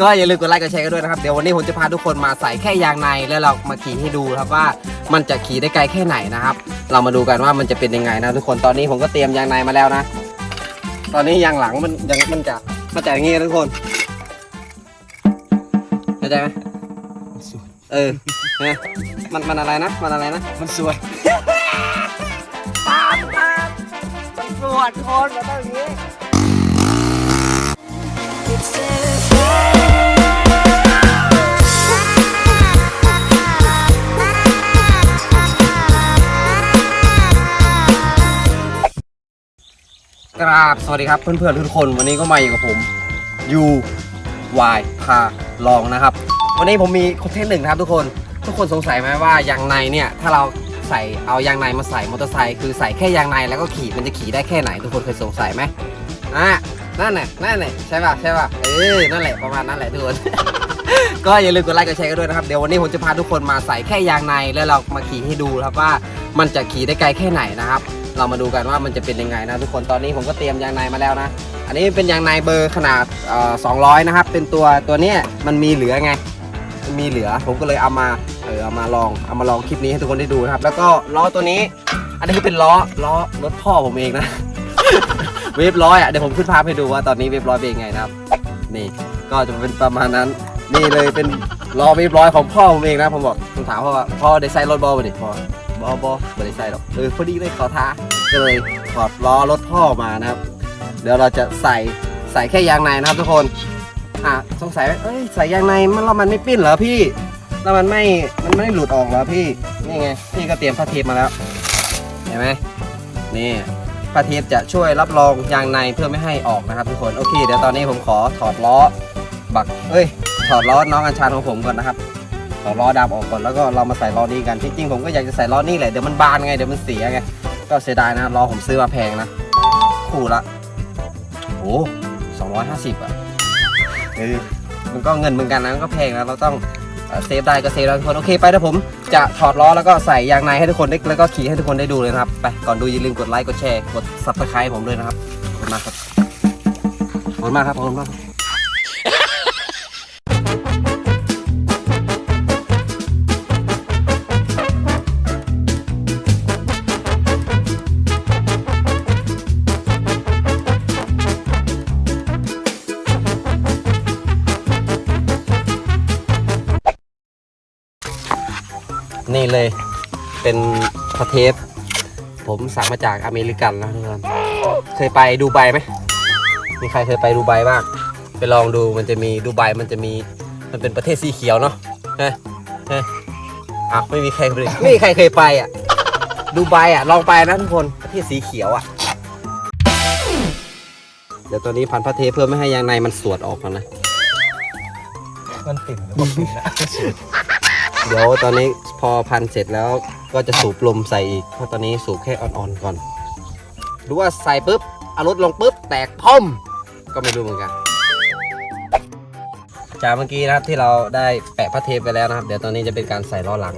ก็อย่าลืมกดไลค์กดแชร์กันด้วยนะครับ เดี๋ยววันนี้ผมจะพาทุกคนมาใส่แค่ยางในแล้วเรามาขี่ให้ดูครับว่ามันจะขี่ได้ไกลแค่ไหนนะครับ เรามาดูกันว่ามันจะเป็นยังไงนะทุกคนตอนนี้ผมก็เตรียมยางในมาแล้วนะ ตอนนี้ยางหลังมันยังมันจะมันจะอย่างงี้นะทุกคนเข้าใจไหมเออเนี่ยมันมันอะไรนะมันอะไรนะ มันสวยตามตามมันปวดคนมันต้องอย่างนี้ กราบสวัสดีครับเพื่อนๆทุกคนวันนี้ก็มาอยู่กับผมยูวายพาลองนะครับ วันนี้ผมมีคอนเทนต์หนึ่งนะครับทุกคนทุกคนสงสัยไหมว่ายางในเนี่ยถ้าเราใส่เอายางในมาใส่มอเตอร์ไซค์คือใส่แค่ยางในแล้วก็ขี่มันจะขี่ได้แค่ไหนทุกคนเคยสงสัยไหมอะนั่นแหละนั่นแหละใช่ป่ะใช่ป่ะเออนั่นแหละประมาณนั้นแหละทุกคน ก็อย่าลืมกดไลค์กดแชร์กันด้วยนะครับเดี๋ยววันนี้ผมจะพาทุกคนมาใส่แค่ยางในแล้วเรามาขี่ให้ดูครับว่ามันจะขี่ได้ไกลแค่ไหนนะครับ เรามาดูกันว่ามันจะเป็นยังไงนะทุกคนตอนนี้ผมก็เตรียมยางในมาแล้วนะ อันนี้เป็นยางในเบอร์ขนาดออ200นะครับ เป็นตัวตัวนี้มันมีเหลือไงมันมีเหลือผมก็เลยเอามาเออเอามาลองเอามาลองคลิปนี้ให้ทุกคนได้ดูนะครับ แล้วก็ล้อตัวนี้ อันนี้เป็นล้อล้อรถพ่อผมเองนะเวฟร้อยอะเดี๋ยวผมขึ้นภาพให้ดูว่าตอนนี้เวฟร้อยเป็นยังไงนะครับ นี่ก็จะเป็นประมาณนั้นนี่เลยเป็นล้อเวฟร้อยของพ่อผมเองนะผมบอกผมถามพ่อว่าพ่อได้ใส่รถบอลไปดิพ่อ บอบอไม่ได้ใส่หรอกเออพอดีเลยขอท้าก็เลยถอดล้อรถพ่อมานะครับ เดี๋ยวเราจะใส่ใส่แค่ยางในนะครับทุกคนอะสงสัยเอ้ยใส่ยางในมันแล้วมันไม่ปิ้นเหรอพี่ แล้วมันไม่มันไม่หลุดออกเหรอพี่นี่ไงพี่ก็เตรียมผ้าเทปมาแล้วเห็นไหมนี่ผ้าเทปจะช่วยรับรองยางในเพื่อไม่ให้ออกนะครับทุกคนโอเคเดี๋ยวตอนนี้ผมขอถอดล้อบักเอ้ยถอดล้อน้องอัญชันของผมก่อนนะครับ ถอดล้อดำออกก่อนแล้วก็เรามาใส่ล้อนี้กันที่จริงผมก็อยากจะใส่ล้อนี่แหละเดี๋ยวมันบานไงเดี๋ยวมันเสียไงก็เสียดายนะล้อผมซื้อมาแพงนะคู่ละโอ้สองร้อยห้าสิบอะเออมันก็เงินเหมือนกันนะมันก็แพงนะเราต้องเซฟได้ก็เซฟแล้วทุกคนโอเคไปเดี๋ยวผมจะถอดล้อแล้วก็ใส่ยางในให้ทุกคนได้แล้วก็ขี่ให้ทุกคนได้ดูเลยนะครับไปก่อนดูอย่าลืมกดไลค์กดแชร์กดซับสไครต์ผมด้วยนะครับขอบคุณมากครับขอบคุณมากครับขอบคุณมาก เลย เป็นพระเทป ผมสั่งมาจากอเมริกันนะทุกคนเคยไปดูไบไหมมีใครเคยไปดูไบบ้างไปลองดูมันจะมีดูไบมันจะมีมันเป็นประเทศสีเขียวเนาะเฮ้ยเฮ้ยอะไม่มีใครเลยไม่มีใครเคยไปอะดูไบอะลองไปนะทุกคนประเทศสีเขียวอะเดี๋ยวตัวนี้พันพระเทปเพื่อไม่ให้ยางในมันสวดออกก่อนนะ มันติ่มหรือว่าปิ่นนะ เดี๋ยวตอนนี้พอพันเสร็จแล้วก็จะสูบลมใส่อีก เพราะตอนนี้สูบแค่อ่อนๆก่อน หรือว่าใส่ปุ๊บเอารถลงปุ๊บแตกพ่อม ก็ไม่รู้เหมือนกัน จากเมื่อกี้นะครับที่เราได้แปะพระเทปไปแล้วนะครับ เดี๋ยวตอนนี้จะเป็นการใส่ล้อหลัง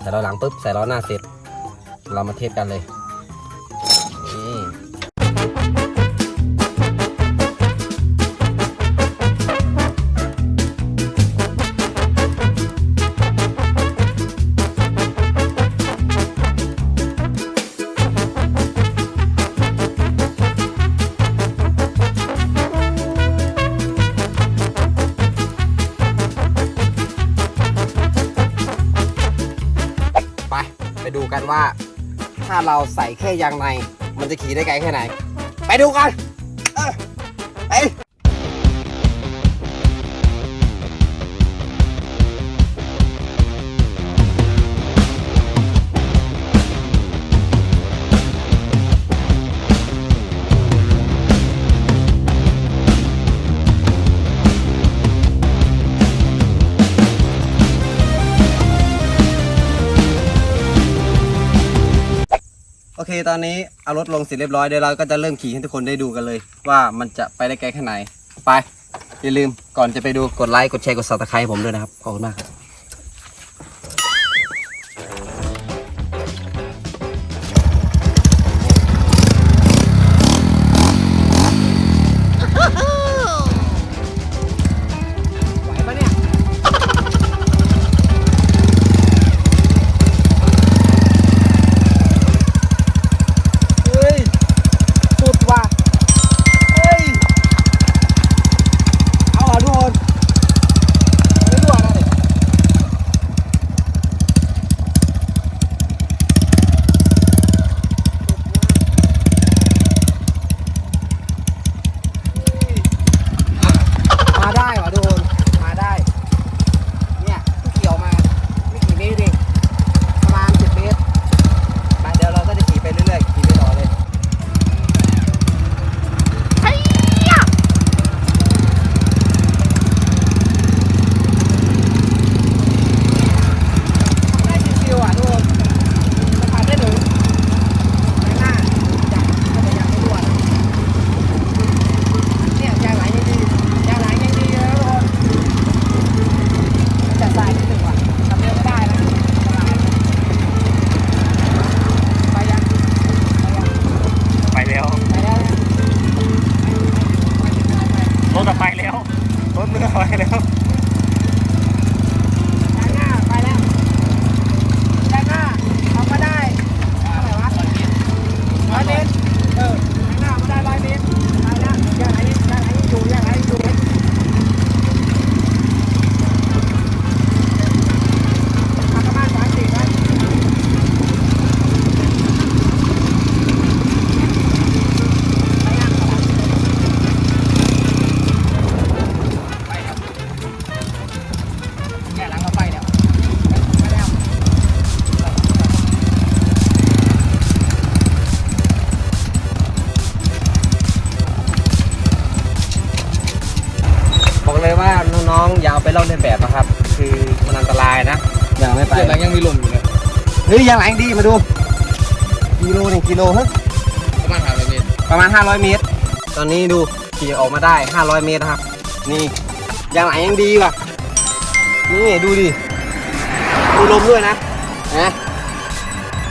ใส่ล้อหลังปุ๊บใส่ล้อหน้าเสร็จ เรามาเทสกันเลย ว่า ถ้าเราใส่แค่ยางใน มันจะขี่ได้ไกลแค่ไหน ไปดูกัน เออไป โอเค ตอนนี้เอารถลงเสร็จเรียบร้อยเดี๋ยวเราก็จะเริ่มขี่ให้ทุกคนได้ดูกันเลย ว่ามันจะไปได้ไกลแค่ไหน ไป อย่าลืมก่อนจะไปดูกดไลค์กดแชร์กดซับสไครต์ผมด้วยนะครับ ขอบคุณมากครับ รถเมื่อไว้แล้ว แบบนะครับ คือมันอันตรายนะอย่าไม่ไปเดี๋ยวหลังยังมีลมอยู่เลยเฮ้ยยังหลังดีมาดูกิโลหนึ่งกิโลเฮ้ยประมาณห้าร้อยเมตรประมาณ 500 เมตร ตอนนี้ดูขี่ออกมาได้ 500 เมตรนะครับ นี่ยางหลังยังดีว่ะนี่ดูดิดูลมด้วยนะนะ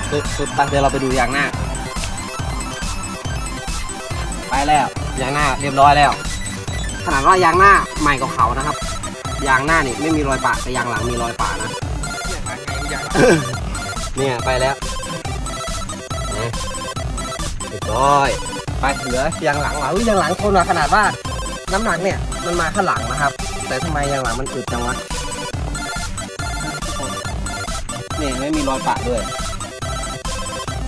สุดสุดไปเดี๋ยวเราไปดูยางหน้า ไปแล้วยางหน้าเรียบร้อยแล้วขนาดว่ายางหน้าใหม่กว่าเขานะครับ ยางหน้านี่ไม่มีรอยปะแต่ยางหลังมีรอยปะนะเนี่ยหางไงอย่างเนี่ยไปแล้วนะเรียบร้อย ไปเหลือยางหลังเหรออุ้ยยางหลังทนมาขนาดว่า น้ำหนักเนี่ยมันมาข้างหลังนะครับ แต่ทำไมยางหลังมันอึดจังวะเนี่ยไม่มีรอยปะด้วย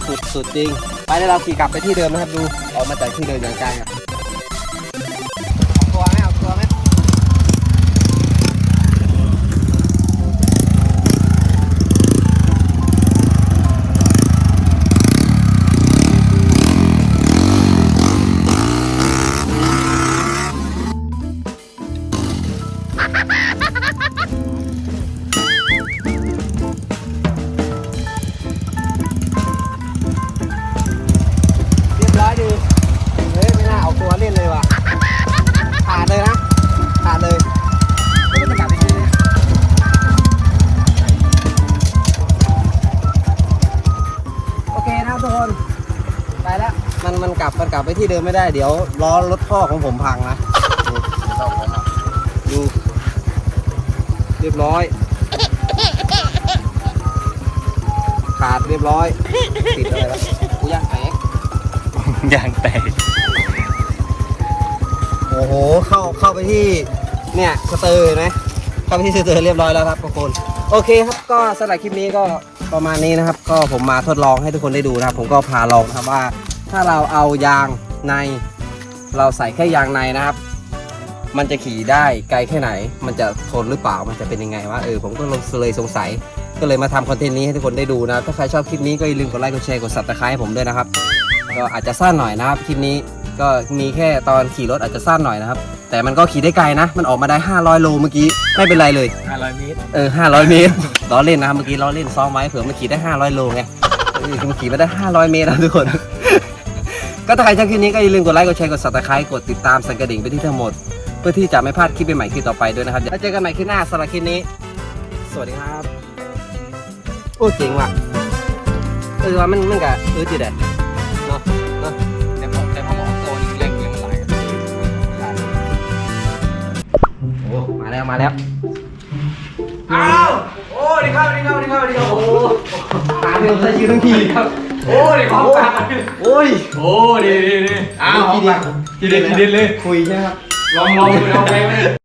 สุดสุดจริง ไปแล้วเราขี่กลับไปที่เดิมนะครับดู ออกมาจากที่เดิมอย่างไกลอะเไปที่เดิมไม่ได้เดี๋ยวล้อรถพ่อของผมพังนะดูเรียบร้อย ขาดเรียบร้อยติดอะไรวะกูย่างแตกยางแตกโอ้โหเข้าเข้าไปที่เนี่ยสเตอร์เห็นไหมเข้าไปที่สเตอร์เรียบร้อยแล้วครับทุกคนโอเคครับก็สำหรับคลิปนี้ก็ประมาณนี้นะครับ ก็ผมมาทดลองให้ทุกคนได้ดูนะครับ ผมก็พาลองนะครับว่า ถ้าเราเอายางใน เราใส่แค่ยางในนะครับ มันจะขี่ได้ไกลแค่ไหน มันจะทนหรือเปล่ามันจะเป็นยังไงวะเออผมก็เลยสงสัยก็เลยมาทำคอนเทนต์นี้ให้ทุกคนได้ดูนะถ้าใครชอบคลิปนี้ก็อย่าลืมกดไลค์กดแชร์กด subscribe ให้ผมด้วยนะครับ ก็อาจจะสั้นหน่อยนะครับคลิปนี้ก็มีแค่ตอนขี่รถอาจจะสั้นหน่อยนะครับ แต่มันก็ขี่ได้ไกลนะ มันออกมาได้ 500 โลเมื่อกี้ไม่เป็นไรเลยห้าร้อยเมตร เออ 500 เมตรล้อเล่นนะครับเมื่อกี้ล้อเล่นซ้อมไว้เผื่อมันขี่ได้ 500 โลไงเออมันขี่มาได้ 500 เมตรนะทุกคน ก็ถ้าใครชอบคลิปนี้ก็อย่าลืมกดไลค์ กดแชร์ กด subscribe กดติดตามสั่นกระดิ่งไปที่ทั้งหมด เพื่อที่จะไม่พลาดคลิปใหม่ๆคลิปต่อไปด้วยนะครับเดี๋ยวเจอกันใหม่คลิปหน้าสำหรับคลิปนี้ สวัสดีครับ โอ้เจ๋งว่ะ เออว่ามันมันกะเออจีเด็ดเนาะเนาะแต่ผมแต่ผมออกตัวนี่แรงยังไหลายโอ้มาแล้วมาแล้วอ้าวโอ้ดีครับดีครับดีครับดีครับโอ้หาเร็วซะยืนทั้งทีครับ โอ้ดีครับโอ้ย โอ้ดีดีดีอ้าวทีเด็ดทีเด็ดทีเด็ดเลย คุยใช่ไหมครับลองลองดูลองไปไหม